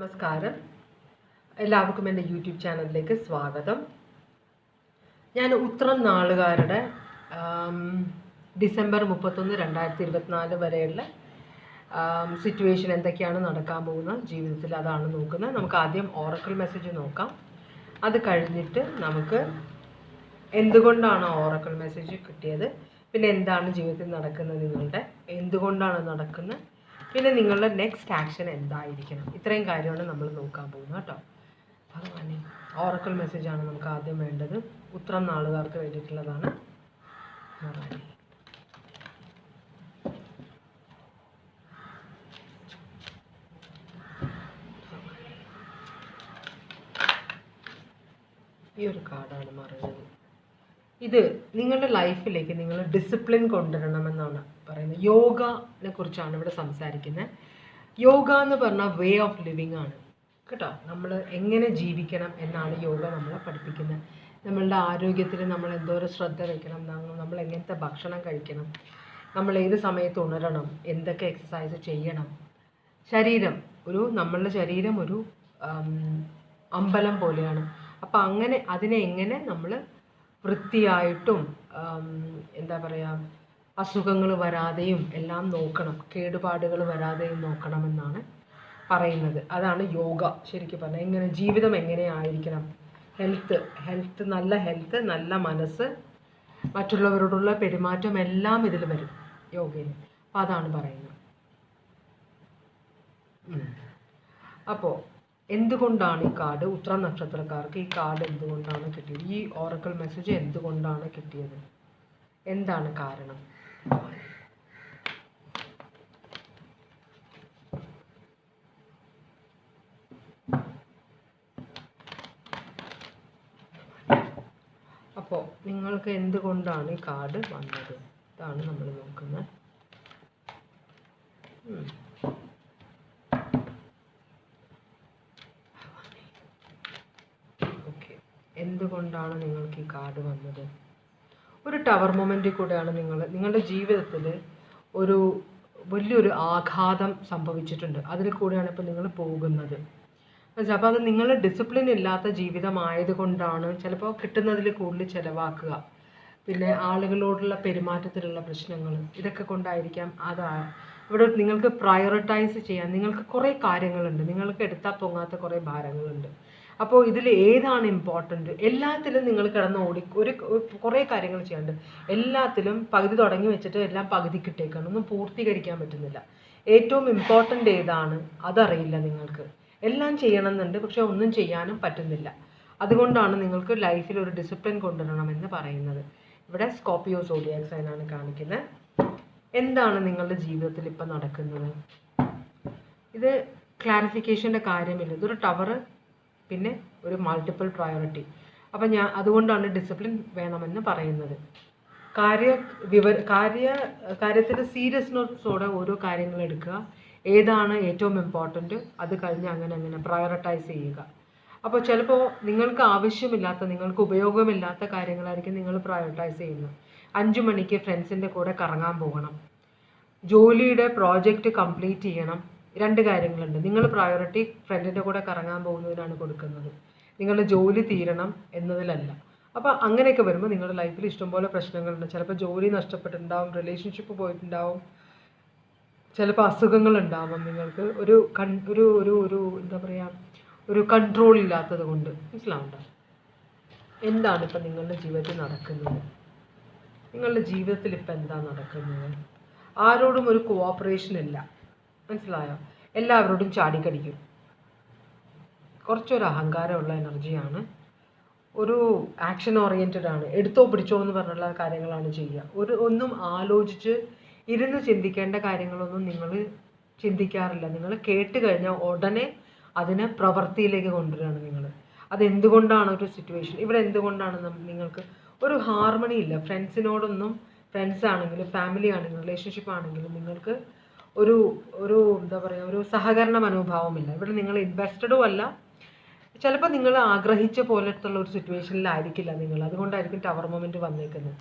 നമസ്കാരം. എല്ലാവർക്കും എന്റെ യൂട്യൂബ് ചാനലിലേക്ക് സ്വാഗതം. ഞാൻ ഉത്രം നാളുകാരുടെ ഡിസംബർ മുപ്പത്തൊന്ന് രണ്ടായിരത്തി ഇരുപത്തിനാല് വരെയുള്ള സിറ്റുവേഷൻ എന്തൊക്കെയാണ് നടക്കാൻ പോകുന്നത് ജീവിതത്തിൽ അതാണ് നോക്കുന്നത്. നമുക്ക് ആദ്യം ഓറക്കിൾ മെസ്സേജ് നോക്കാം. അത് കഴിഞ്ഞിട്ട് നമുക്ക് എന്തുകൊണ്ടാണ് ഓറക്കിൾ മെസ്സേജ് കിട്ടിയത്? പിന്നെ എന്താണ് ജീവിതത്തിൽ നടക്കുന്നത് നിങ്ങളുടെ? എന്തുകൊണ്ടാണ് നടക്കുന്നത്? പിന്നെ നിങ്ങളുടെ നെക്സ്റ്റ് ആക്ഷൻ എന്തായിരിക്കണം? ഇത്രയും കാര്യമാണ് നമ്മൾ നോക്കാൻ പോകുന്നത് കേട്ടോ. ഭഗവാനെ ഓറക്കിൾ മെസ്സേജാണ് നമുക്ക് ആദ്യം വേണ്ടത്. ഉത്രം നാളുകാർക്ക് വേണ്ടിയിട്ടുള്ളതാണ്. ഭഗവാനെ ഈ ഒരു കാർഡാണ് മറിഞ്ഞത്. ഇത് നിങ്ങളുടെ ലൈഫിലേക്ക് നിങ്ങൾ ഡിസിപ്ലിൻ കൊണ്ടുവരണമെന്നാണ് പറയുന്നത്. യോഗനെ കുറിച്ചാണ് ഇവിടെ സംസാരിക്കുന്നത് യോഗ എന്ന് പറഞ്ഞാൽ വേ ഓഫ് ലിവിങ് ആണ്. കേട്ടോ? നമ്മൾ എങ്ങനെ ജീവിക്കണം എന്നാണ് യോഗ നമ്മളെ പഠിപ്പിക്കുന്നത് നമ്മളുടെ ആരോഗ്യത്തിൽ നമ്മൾ എന്തോരം ശ്രദ്ധ വയ്ക്കണം നമ്മൾ എങ്ങനത്തെ ഭക്ഷണം കഴിക്കണം. നമ്മൾ ഏത് സമയത്ത് ഉണരണം. എന്തൊക്കെ എക്സസൈസ് ചെയ്യണം. ശരീരം ഒരു നമ്മളുടെ ശരീരം ഒരു അമ്പലം പോലെയാണ്. അപ്പം അങ്ങനെ അതിനെ എങ്ങനെ നമ്മൾ വൃത്തിയായിട്ടും എന്താ പറയുക അസുഖങ്ങൾ വരാതെയും എല്ലാം നോക്കണം കേടുപാടുകൾ വരാതെയും നോക്കണമെന്നാണ് പറയുന്നത്. അതാണ് യോഗ ശരിക്കും പറഞ്ഞാൽ എങ്ങനെ ജീവിതം എങ്ങനെയായിരിക്കണം? ഹെൽത്ത് ഹെൽത്ത് നല്ല ഹെൽത്ത് നല്ല മനസ്സ് മറ്റുള്ളവരോടുള്ള പെരുമാറ്റം എല്ലാം ഇതിൽ വരും യോഗയിൽ. അപ്പോൾ അതാണ് പറയുന്നത്. അപ്പോൾ എന്തുകൊണ്ടാണ് ഈ കാർഡ്? ഉത്തര നക്ഷത്രക്കാർക്ക് ഈ കാർഡ് എന്തുകൊണ്ടാണ് കിട്ടിയത്? ഈ ഓറക്കൽ മെസ്സേജ് എന്തുകൊണ്ടാണ് കിട്ടിയത്? എന്താണ് കാരണം? അപ്പോൾ നിങ്ങൾക്ക് എന്തുകൊണ്ടാണ് ഈ കാർഡ് വന്നത്? ഇതാണ് നമ്മൾ നോക്കുന്നത് ഉം. ഓക്കെ എന്തുകൊണ്ടാണ് നിങ്ങൾക്ക് ഈ കാർഡ് വന്നത്? ഒരു ടവർ മൊമെന്റിൽ കൂടെയാണ് നിങ്ങൾ നിങ്ങളുടെ ജീവിതത്തിൽ ഒരു വലിയൊരു ആഘാതം സംഭവിച്ചിട്ടുണ്ട്. അതിൽ കൂടെയാണ് ഇപ്പോൾ നിങ്ങൾ പോകുന്നത്? അപ്പോൾ അത് നിങ്ങൾ ഡിസിപ്ലിൻ ഇല്ലാത്ത ജീവിതമായതുകൊണ്ടാണ് ചിലപ്പോൾ കിട്ടുന്നതിൽ കൂടുതൽ ചിലവാക്കുക. പിന്നെ ആളുകളോടുള്ള പെരുമാറ്റത്തിലുള്ള പ്രശ്നങ്ങൾ ഇതൊക്കെ കൊണ്ടായിരിക്കാം അതാ ഇവിടെ നിങ്ങൾക്ക് പ്രയോറിറ്റൈസ് ചെയ്യാൻ നിങ്ങൾക്ക് കുറേ കാര്യങ്ങളുണ്ട്. നിങ്ങൾക്ക് എടുത്താൽ പൊങ്ങാത്ത കുറേ ഭാരങ്ങളുണ്ട്. അപ്പോൾ ഇതിൽ ഏതാണ് ഇമ്പോർട്ടന്റ് എല്ലാത്തിലും നിങ്ങൾ കിടന്ന് ഓടി ഒരു കുറേ കാര്യങ്ങൾ ചെയ്യാനുണ്ട്. എല്ലാത്തിലും പകുതി തുടങ്ങി വെച്ചിട്ട് എല്ലാം പകുതിക്കിട്ടേക്കാണ് ഒന്നും പൂർത്തീകരിക്കാൻ പറ്റുന്നില്ല. ഏറ്റവും ഇമ്പോർട്ടന്റ് ഏതാണ്? അതറിയില്ല നിങ്ങൾക്ക്. എല്ലാം ചെയ്യണമെന്നുണ്ട് പക്ഷെ ഒന്നും ചെയ്യാനും പറ്റുന്നില്ല. അതുകൊണ്ടാണ് നിങ്ങൾക്ക് ലൈഫിൽ ഒരു ഡിസിപ്ലിൻ കൊണ്ടുവരണമെന്ന് പറയുന്നത്. ഇവിടെ സ്കോപ്പിയോ സോഡിയാക് സൈനാണ് കാണിക്കുന്നത്. എന്താണ് നിങ്ങളുടെ ജീവിതത്തിൽ ഇപ്പം നടക്കുന്നത്? ഇത് ക്ലാരിഫിക്കേഷന്റെ കാര്യമില്ല. ഇതൊരു ടവർ പിന്നെ ഒരു മൾട്ടിപ്പിൾ പ്രയോറിറ്റി അപ്പം ഞാൻ അതുകൊണ്ടാണ് ഡിസിപ്ലിൻ വേണമെന്ന് പറയുന്നത്. കാര്യ വിവര കാര്യ കാര്യത്തിന്റെ സീരിയസ്നെസ്സോടെ ഓരോ കാര്യങ്ങൾ എടുക്കുക. ഏതാണ് ഏറ്റവും ഇമ്പോർട്ടന്റ് അത് കഴിഞ്ഞ് അങ്ങനെ അങ്ങനെ പ്രയോറിറ്റൈസ് ചെയ്യുക. അപ്പോൾ ചിലപ്പോൾ നിങ്ങൾക്ക് ആവശ്യമില്ലാത്ത നിങ്ങൾക്ക് ഉപയോഗമില്ലാത്ത കാര്യങ്ങളായിരിക്കും നിങ്ങൾ പ്രയോറിറ്റൈസ് ചെയ്യുന്നത്. അഞ്ചു മണിക്ക് ഫ്രണ്ട്സിന്റെ കൂടെ കറങ്ങാൻ പോകണം. ജോലിയുടെ പ്രോജക്റ്റ് കംപ്ലീറ്റ് ചെയ്യണം. രണ്ട് കാര്യങ്ങളുണ്ട്. നിങ്ങൾ പ്രയോറിറ്റി ഫ്രണ്ടിന്റെ കൂടെ കറങ്ങാൻ പോകുന്നതിനാണ് കൊടുക്കുന്നത്. നിങ്ങളുടെ ജോലി തീരണം എന്നതിലല്ല. അപ്പോൾ അങ്ങനെയൊക്കെ വരുമ്പോൾ നിങ്ങളുടെ ലൈഫിൽ ഇഷ്ടംപോലെ പ്രശ്നങ്ങളുണ്ട്. ചിലപ്പോൾ ജോലി നഷ്ടപ്പെട്ടിട്ടുണ്ടാവും റിലേഷൻഷിപ്പ് പോയിട്ടുണ്ടാവും ചിലപ്പോൾ അസുഖങ്ങൾ ഉണ്ടാവാം നിങ്ങൾക്ക്. ഒരു കൺ ഒരു ഒരു ഒരു എന്താ പറയുക ഒരു കൺട്രോൾ ഇല്ലാത്തത് കൊണ്ട്. മനസ്സിലാവുണ്ടോ എന്താണ് ഇപ്പം നിങ്ങളുടെ ജീവിതത്തിൽ നടക്കുന്നത്? നിങ്ങളുടെ ജീവിതത്തിൽ ഇപ്പം എന്താ നടക്കുന്നത്? ആരോടും ഒരു കോഓപ്പറേഷൻ ഇല്ല. മനസ്സിലായോ? എല്ലാവരോടും ചാടിക്കടിക്കും. കുറച്ചൊരു അഹങ്കാരമുള്ള എനർജിയാണ്. ഒരു ആക്ഷൻ ഓറിയന്റഡ് ആണ്. എടുത്തോ പിടിച്ചോ എന്ന് പറഞ്ഞുള്ള കാര്യങ്ങളാണ് ചെയ്യുക. ഒരു ഒന്നും ആലോചിച്ച് ഇരുന്ന് ചിന്തിക്കേണ്ട കാര്യങ്ങളൊന്നും നിങ്ങൾ ചിന്തിക്കാറില്ല. നിങ്ങൾ കേട്ട് കഴിഞ്ഞാൽ ഉടനെ അതിനെ പ്രവൃത്തിയിലേക്ക് കൊണ്ടുവരികയാണ് നിങ്ങൾ. അതെന്തുകൊണ്ടാണ് ഒരു സിറ്റുവേഷൻ ഇവിടെ എന്തുകൊണ്ടാണ് നിങ്ങൾക്ക് ഒരു ഹാർമണി ഇല്ല. ഫ്രണ്ട്സിനോടൊന്നും ഫ്രണ്ട്സ് ആണെങ്കിലും ഫാമിലി ആണെങ്കിലും റിലേഷൻഷിപ്പ് ആണെങ്കിലും നിങ്ങൾക്ക് ഒരു ഒരു എന്താ പറയുക ഒരു സഹകരണ മനോഭാവമില്ല ഇവിടെ നിങ്ങൾ ഇൻവെസ്റ്റഡും അല്ല. ചിലപ്പോൾ നിങ്ങൾ ആഗ്രഹിച്ച പോലത്തുള്ള ഒരു സിറ്റുവേഷനിലായിരിക്കില്ല നിങ്ങൾ. അതുകൊണ്ടായിരിക്കും ടവർ മൊമെന്റ് വന്നേക്കുന്നത്.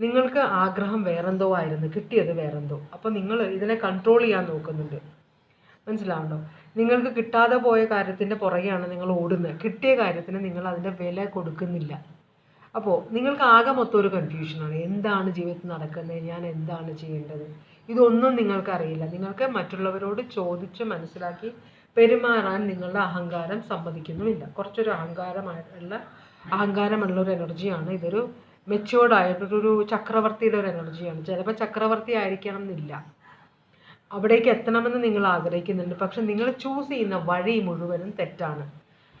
നിങ്ങൾക്ക് ആഗ്രഹം വേറെന്തോ ആയിരുന്നു കിട്ടിയത് വേറെന്തോ. അപ്പോൾ നിങ്ങൾ ഇതിനെ കൺട്രോൾ ചെയ്യാൻ നോക്കുന്നുണ്ട്. മനസ്സിലാവണ്ടോ? നിങ്ങൾക്ക് കിട്ടാതെ പോയ കാര്യത്തിന്റെ പുറകെയാണ് നിങ്ങൾ ഓടുന്നത്. കിട്ടിയ കാര്യത്തിന് നിങ്ങൾ അതിന്റെ വില കൊടുക്കുന്നില്ല. അപ്പോൾ നിങ്ങൾക്ക് ആകെ മൊത്തം ഒരു കൺഫ്യൂഷനാണ് എന്താണ് ജീവിതത്തിൽ നടക്കുന്നത്? ഞാൻ എന്താണ് ചെയ്യേണ്ടത്? ഇതൊന്നും നിങ്ങൾക്കറിയില്ല. നിങ്ങൾക്ക് മറ്റുള്ളവരോട് ചോദിച്ച് മനസ്സിലാക്കി പെരുമാറാൻ നിങ്ങളുടെ അഹങ്കാരം സമ്മതിക്കുന്നുമില്ല. കുറച്ചൊരു അഹങ്കാരമായിട്ടുള്ള അഹങ്കാരമുള്ള ഒരു എനർജിയാണ്. ഇതൊരു മെച്ചുവേർഡ് ചക്രവർത്തിയുടെ ഒരു എനർജിയാണ്. ചിലപ്പോൾ ചക്രവർത്തി ആയിരിക്കണം എന്നില്ല. അവിടേക്ക് എത്തണമെന്ന് നിങ്ങൾ ആഗ്രഹിക്കുന്നുണ്ട്. പക്ഷെ നിങ്ങൾ ചൂസ് ചെയ്യുന്ന വഴി മുഴുവനും തെറ്റാണ്.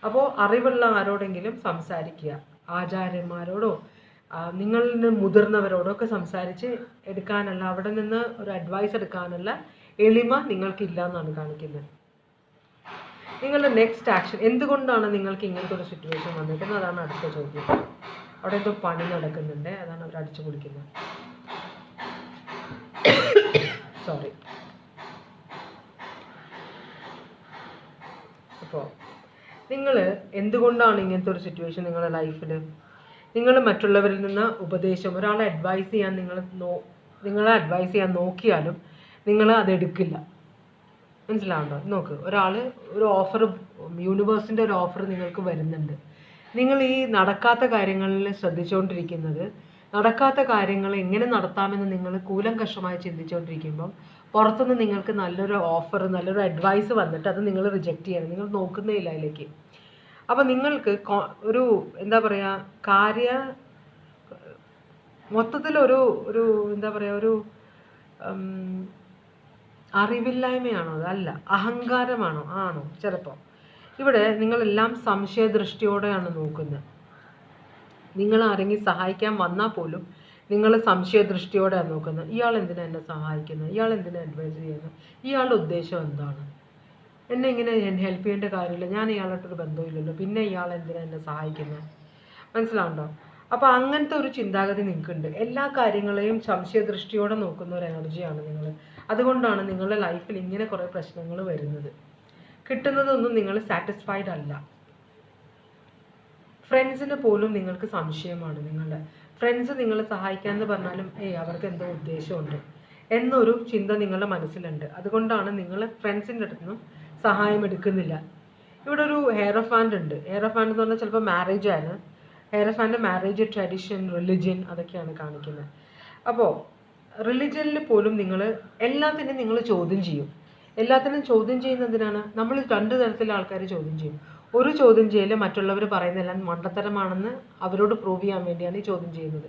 അപ്പോൾ അറിവുള്ള ആരോടെങ്കിലും സംസാരിക്കുക. ആചാര്യന്മാരോടോ നിങ്ങളിൽ നിന്ന് മുതിർന്നവരോടൊക്കെ സംസാരിച്ച് എടുക്കാനുള്ള അവിടെ നിന്ന് ഒരു അഡ്വൈസ് എടുക്കാനുള്ള എളിമ നിങ്ങൾക്കില്ല എന്നാണ് കാണിക്കുന്നത്. നിങ്ങളുടെ നെക്സ്റ്റ് ആക്ഷൻ എന്തുകൊണ്ടാണ് നിങ്ങൾക്ക് ഇങ്ങനത്തെ ഒരു സിറ്റുവേഷൻ വന്നിരിക്കുന്നത്? അതാണ് അടുത്ത ചോദ്യം. അവിടെ എന്തോ പണി നടക്കുന്നുണ്ട് അതാണ് അവർ അടിച്ചു പൊളിക്കുന്നത്. സോറി അപ്പോൾ നിങ്ങൾ എന്തുകൊണ്ടാണ് ഇങ്ങനത്തെ ഒരു സിറ്റുവേഷൻ നിങ്ങളുടെ ലൈഫിൽ നിങ്ങൾ മറ്റുള്ളവരിൽ നിന്ന് ഉപദേശം ഒരാളെ അഡ്വൈസ് ചെയ്യാൻ നിങ്ങൾ നോ നിങ്ങളെ അഡ്വൈസ് ചെയ്യാൻ നോക്കിയാലും നിങ്ങൾ അത് എടുക്കില്ല. മനസ്സിലാവുണ്ടോ നോക്ക് ഒരാൾ ഒരു ഓഫർ യൂണിവേഴ്സിന്റെ ഒരു ഓഫർ നിങ്ങൾക്ക് വരുന്നുണ്ട്. നിങ്ങൾ ഈ നടക്കാത്ത കാര്യങ്ങളിൽ ശ്രദ്ധിച്ചുകൊണ്ടിരിക്കുന്നത് നടക്കാത്ത കാര്യങ്ങൾ എങ്ങനെ നടത്താമെന്ന് നിങ്ങൾ കൂലങ്കഷമായി ചിന്തിച്ചുകൊണ്ടിരിക്കുമ്പം പുറത്തുനിന്ന് നിങ്ങൾക്ക് നല്ലൊരു ഓഫർ നല്ലൊരു അഡ്വൈസ് വന്നിട്ട് അത് നിങ്ങൾ റിജക്റ്റ് ചെയ്യണം. നിങ്ങൾ നോക്കുന്നേ ഇല്ല അതിലേക്ക്. അപ്പോൾ നിങ്ങൾക്ക് ഒരു എന്താ പറയുക കാര്യ മൊത്തത്തിലൊരു ഒരു എന്താ പറയുക ഒരു അറിവില്ലായ്മയാണോ അതല്ല അഹങ്കാരമാണോ? ആണോ? ചിലപ്പോൾ ഇവിടെ നിങ്ങളെല്ലാം സംശയദൃഷ്ടിയോടെയാണ് നോക്കുന്നത്. നിങ്ങൾ ആരെങ്കിലും സഹായിക്കാൻ വന്നാൽ പോലും നിങ്ങൾ സംശയദൃഷ്ടിയോടെയാണ് നോക്കുന്നത്. ഇയാൾ എന്തിനാ എന്നെ സഹായിക്കുന്നത് ഇയാൾ എന്തിനാ അഡ്വൈസ് ചെയ്യുന്നത് ഇയാളുടെ ഉദ്ദേശം എന്താണ്? എന്നെ ഇങ്ങനെ ഹെൽപ്പ് ചെയ്യേണ്ട കാര്യമില്ല. ഞാൻ ഇയാളായിട്ടൊരു ബന്ധമില്ലല്ലോ പിന്നെ ഇയാൾ എന്തിനാ എന്നെ സഹായിക്കുന്നത് മനസ്സിലാവുണ്ടോ? അപ്പോൾ അങ്ങനത്തെ ഒരു ചിന്താഗതി നിങ്ങൾക്കുണ്ട് എല്ലാ കാര്യങ്ങളെയും സംശയദൃഷ്ടിയോടെ നോക്കുന്ന ഒരു എനർജിയാണ് നിങ്ങൾ അതുകൊണ്ടാണ് നിങ്ങളുടെ ലൈഫിൽ ഇങ്ങനെ കുറേ പ്രശ്നങ്ങൾ വരുന്നത്. കിട്ടുന്നതൊന്നും നിങ്ങൾ സാറ്റിസ്ഫൈഡ് അല്ല. ഫ്രണ്ട്സിന് പോലും നിങ്ങൾക്ക് സംശയമാണ് നിങ്ങളുടെ. ഫ്രണ്ട്സ് നിങ്ങളെ സഹായിക്കാമെന്ന് പറഞ്ഞാലും ഏയ് അവർക്ക് എന്തോ ഉദ്ദേശമുണ്ട്. എന്നൊരു ചിന്ത നിങ്ങളുടെ മനസ്സിലുണ്ട്. അതുകൊണ്ടാണ് നിങ്ങൾ ഫ്രണ്ട്സിന്റെ അടുത്ത് നിന്നും സഹായം എടുക്കുന്നില്ല ഇവിടെ ഒരു ആൻഡ് ഉണ്ട്. ആൻഡ് എന്ന് പറഞ്ഞാൽ ചിലപ്പോൾ മാരേജ് ആണ്. ആൻഡ് മാരേജ് ട്രഡീഷൻ റിലിജ്യൻ അതൊക്കെയാണ് കാണിക്കുന്നത്. അപ്പോൾ റിലിജ്യനിൽ പോലും നിങ്ങൾ എല്ലാത്തിനും നിങ്ങൾ ചോദ്യം ചെയ്യും. എല്ലാത്തിനും ചോദ്യം ചെയ്യുന്നതിനാണ് നമ്മൾ രണ്ട് തരത്തിലുള്ള ആൾക്കാർ ചോദ്യം ചെയ്യും. ഒരു ചോദ്യം ചെയ്യൽ മറ്റുള്ളവർ പറയുന്നതെല്ലാം മണ്ടത്തരമാണെന്ന് അവരോട് പ്രൂവ് ചെയ്യാൻ വേണ്ടിയാണ് ഈ ചോദ്യം ചെയ്യുന്നത്.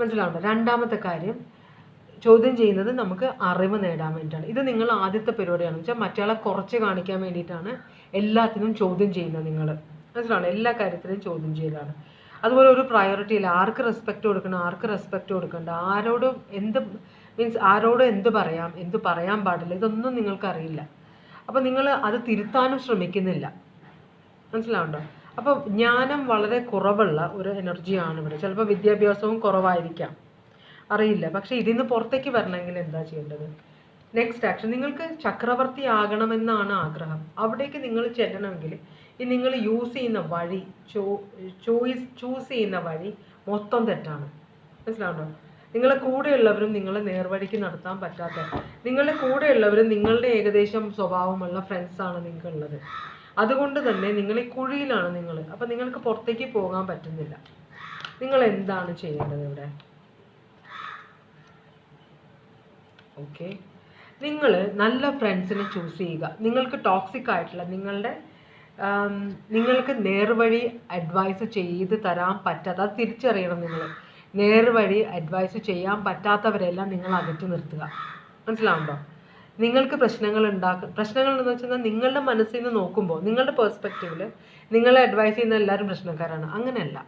മനസ്സിലാവുണ്ടോ? രണ്ടാമത്തെ കാര്യം ചോദ്യം ചെയ്യുന്നത് നമുക്ക് അറിവ് നേടാൻ വേണ്ടിയിട്ടാണ്. ഇത് നിങ്ങൾ ആദ്യത്തെ പരിപാടിയാണ്. വെച്ചാൽ മറ്റയാളെ കുറച്ച് കാണിക്കാൻ വേണ്ടിയിട്ടാണ് എല്ലാത്തിനും ചോദ്യം ചെയ്യുന്നത് നിങ്ങൾ മനസ്സിലാണ് എല്ലാ കാര്യത്തിലും ചോദ്യം ചെയ്യലാണ്. അതുപോലെ ഒരു പ്രയോറിറ്റി ഇല്ല ആർക്ക് റെസ്പെക്റ്റ് കൊടുക്കണം ആർക്ക് റെസ്പെക്റ്റ് കൊടുക്കണ്ട ആരോടും എന്ത് മീൻസ് ആരോടും എന്ത് പറയാം എന്ത് പറയാൻ പാടില്ല ഇതൊന്നും നിങ്ങൾക്ക് അറിയില്ല. അപ്പോൾ നിങ്ങൾ അത് തിരുത്താനും ശ്രമിക്കുന്നില്ല. മനസ്സിലാവുണ്ടോ? അപ്പോൾ ജ്ഞാനം വളരെ കുറവുള്ള ഒരു എനർജിയാണ് ഇവിടെ. ചിലപ്പോൾ വിദ്യാഭ്യാസവും കുറവായിരിക്കാം. അറിയില്ല. പക്ഷെ ഇതിൽ നിന്ന് പുറത്തേക്ക് വരണമെങ്കിൽ എന്താ ചെയ്യേണ്ടത്? നെക്സ്റ്റ് ആക്ഷൻ നിങ്ങൾക്ക് ചക്രവർത്തി ആകണമെന്നാണ് ആഗ്രഹം. അവിടേക്ക് നിങ്ങൾ ചെല്ലണമെങ്കിൽ ഈ നിങ്ങൾ യൂസ് ചെയ്യുന്ന വഴി ചോ ചോയ്സ് ചൂസ് ചെയ്യുന്ന വഴി മൊത്തം തെറ്റാണ്. മനസ്സിലാവുണ്ടോ? നിങ്ങളെ കൂടെയുള്ളവരും നിങ്ങളെ നേർവഴിക്ക് നടത്താൻ പറ്റാത്ത നിങ്ങളുടെ കൂടെയുള്ളവരും നിങ്ങളുടെ ഏകദേശം സ്വഭാവമുള്ള ഫ്രണ്ട്സാണ് നിങ്ങൾക്കുള്ളത്. അതുകൊണ്ട് തന്നെ നിങ്ങൾ ഈ കുഴിയിലാണ് നിങ്ങൾ അപ്പം നിങ്ങൾക്ക് പുറത്തേക്ക് പോകാൻ പറ്റുന്നില്ല. നിങ്ങൾ എന്താണ് ചെയ്യേണ്ടത് ഇവിടെ? ഓക്കെ നിങ്ങൾ നല്ല ഫ്രണ്ട്സിനെ ചൂസ് ചെയ്യുക. നിങ്ങൾക്ക് ടോക്സിക് ആയിട്ടുള്ള നിങ്ങളുടെ നിങ്ങൾക്ക് നേർവഴി അഡ്വൈസ് ചെയ്ത് തരാൻ പറ്റാത്ത അത് തിരിച്ചറിയണം നിങ്ങൾ നേർവഴി അഡ്വൈസ് ചെയ്യാൻ പറ്റാത്തവരെല്ലാം നിങ്ങൾ അകറ്റി നിർത്തുക. മനസ്സിലാവുണ്ടോ? നിങ്ങൾക്ക് പ്രശ്നങ്ങൾ ഉണ്ടാക്ക പ്രശ്നങ്ങൾ എന്ന് വെച്ചാൽ നിങ്ങളുടെ മനസ്സിൽ നിന്ന് നോക്കുമ്പോൾ നിങ്ങളുടെ പേഴ്സ്പെക്റ്റീവിൽ നിങ്ങളെ അഡ്വൈസ് ചെയ്യുന്ന എല്ലാവരും പ്രശ്നക്കാരാണ്. അങ്ങനെയല്ല.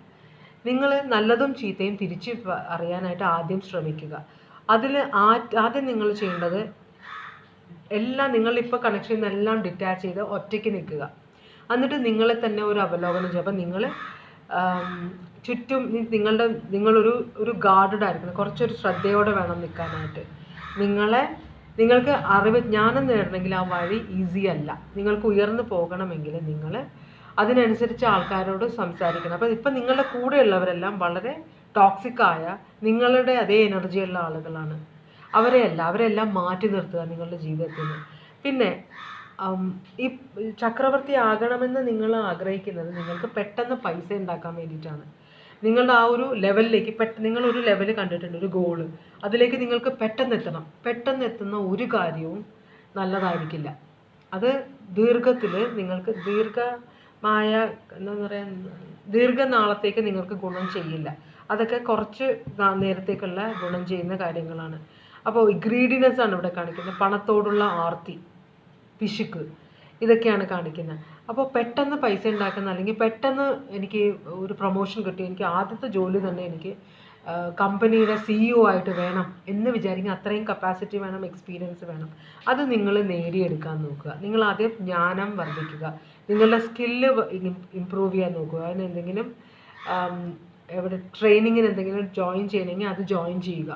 നിങ്ങൾ നല്ലതും ചീത്തയും തിരിച്ച് അറിയാനായിട്ട് ആദ്യം ശ്രമിക്കുക. അതിൽ ആദ്യം നിങ്ങൾ ചെയ്യേണ്ടത് എല്ലാം നിങ്ങളിപ്പോൾ കണക്ട് എല്ലാം ഡിറ്റാച്ച് ചെയ്ത് ഒറ്റയ്ക്ക് നിൽക്കുക. എന്നിട്ട് നിങ്ങളെ തന്നെ ഒരു അവലോകനം ചെയ്യുക. അപ്പം നിങ്ങൾ ചുറ്റും നിങ്ങളുടെ നിങ്ങളൊരു ഒരു ഗാർഡഡ് ആയിരിക്കണം. കുറച്ചൊരു ശ്രദ്ധയോടെ വേണം നിൽക്കാനായിട്ട്. നിങ്ങളെ നിങ്ങൾക്ക് അറിവ് ജ്ഞാനം നേടണമെങ്കിൽ ആ വഴി ഈസി അല്ല. നിങ്ങൾക്ക് ഉയർന്നു പോകണമെങ്കിൽ നിങ്ങൾ അതിനനുസരിച്ച് ആൾക്കാരോട് സംസാരിക്കണം. അപ്പോൾ ഇപ്പം നിങ്ങളുടെ കൂടെയുള്ളവരെല്ലാം വളരെ ടോക്സിക് ആയ നിങ്ങളുടെ അതേ എനർജിയുള്ള ആളുകളാണ്. അവരെയല്ല അവരെല്ലാം മാറ്റി നിർത്തുക നിങ്ങളുടെ ജീവിതത്തിൽ നിന്ന് പിന്നെ ഈ ചക്രവർത്തി ആകണമെന്ന് നിങ്ങൾ ആഗ്രഹിക്കുന്നത് നിങ്ങൾക്ക് പെട്ടെന്ന് പൈസ ഉണ്ടാക്കാൻ വേണ്ടിയിട്ടാണ്. നിങ്ങളുടെ ആ ഒരു ലെവലിലേക്ക് പെട്ട ഒരു ലെവൽ കണ്ടിട്ടുണ്ട് ഒരു ഗോൾ അതിലേക്ക് നിങ്ങൾക്ക് പെട്ടെന്ന് എത്തണം. പെട്ടെന്ന് എത്തുന്ന ഒരു കാര്യവും നല്ലതായിരിക്കില്ല. അത് ദീർഘത്തിൽ നിങ്ങൾക്ക് ദീർഘമായ എന്താ പറയുക ദീർഘനാളത്തേക്ക് നിങ്ങൾക്ക് ഗുണം ചെയ്യില്ല. അതൊക്കെ കുറച്ച് നേരത്തേക്കുള്ള ഗുണം ചെയ്യുന്ന കാര്യങ്ങളാണ്. അപ്പോൾ ഗ്രീഡിനെസ് ആണ് ഇവിടെ കാണിക്കുന്നത്. പണത്തോടുള്ള ആർത്തി പിശുക്ക് ഇതൊക്കെയാണ് കാണിക്കുന്നത്. അപ്പോൾ പെട്ടെന്ന് പൈസ ഉണ്ടാക്കുന്ന അല്ലെങ്കിൽ പെട്ടെന്ന് എനിക്ക് ഒരു പ്രൊമോഷൻ കിട്ടി എനിക്ക് ആദ്യത്തെ ജോലി തന്നെ എനിക്ക് കമ്പനിയുടെ സിഇഒ ആയിട്ട് വേണം എന്ന് വിചാരിക്കുക അത്രയും കപ്പാസിറ്റി വേണം എക്സ്പീരിയൻസ് വേണം. അത് നിങ്ങൾ നേടിയെടുക്കാൻ നോക്കുക. നിങ്ങൾ ആദ്യം ജ്ഞാനം വർദ്ധിക്കുക. നിങ്ങളുടെ സ്കില്ല് ഇമ്പ്രൂവ് ചെയ്യാൻ നോക്കുക. അതിന് എന്തെങ്കിലും എവിടെ ട്രെയിനിങ്ങിന് എന്തെങ്കിലും ജോയിൻ ചെയ്യണമെങ്കിൽ അത് ജോയിൻ ചെയ്യുക.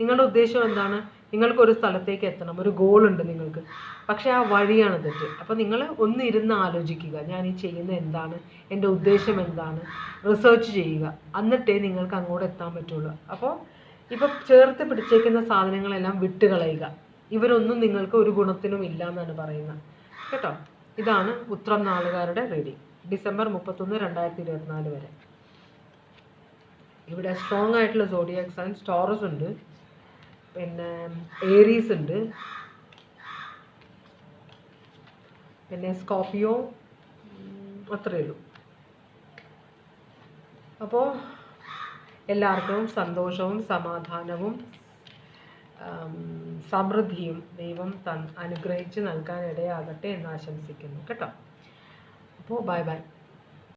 നിങ്ങളുടെ ഉദ്ദേശം എന്താണ്? നിങ്ങൾക്ക് ഒരു സ്ഥലത്തേക്ക് എത്തണം ഒരു ഗോൾ ഉണ്ട് നിങ്ങൾക്ക്. പക്ഷേ ആ വഴിയാണ് തെറ്റ്. അപ്പോൾ നിങ്ങൾ ഒന്ന് ഇരുന്ന് ആലോചിക്കുക ഞാൻ ഈ ചെയ്യുന്നത് എന്താണ് എന്റെ ഉദ്ദേശം എന്താണ് റിസർച്ച് ചെയ്യുക. എന്നിട്ടേ നിങ്ങൾക്ക് അങ്ങോട്ട് എത്താൻ പറ്റുള്ളൂ. അപ്പോൾ ഇപ്പോൾ ചേർത്ത് പിടിച്ചേക്കുന്ന സാധനങ്ങളെല്ലാം വിട്ടുകളയുക. ഇവരൊന്നും നിങ്ങൾക്ക് ഒരു ഗുണത്തിനും ഇല്ല എന്നാണ് പറയുന്നത്. കേട്ടോ? ഇതാണ് ഉത്രം നാളുകാരുടെ റെഡി ഡിസംബർ മുപ്പത്തൊന്ന് രണ്ടായിരത്തി ഇരുപത്തിനാല് വരെ. ഇവിടെ സ്ട്രോങ് ആയിട്ടുള്ള സോഡിയാക്സ് ആൻഡ് സ്റ്റോറസ് ഉണ്ട്. പിന്നെ ഏരീസ് ഉണ്ട്. പിന്നെ സ്കോപ്പിയോ അത്രയേ ഉള്ളൂ. അപ്പോൾ എല്ലാവർക്കും സന്തോഷവും സമാധാനവും സമൃദ്ധിയും ദൈവം തൻ അനുഗ്രഹിച്ച് നൽകാൻ ഇടയാകട്ടെ എന്ന് ആശംസിക്കുന്നു. കേട്ടോ? അപ്പോൾ ബൈ ബൈ.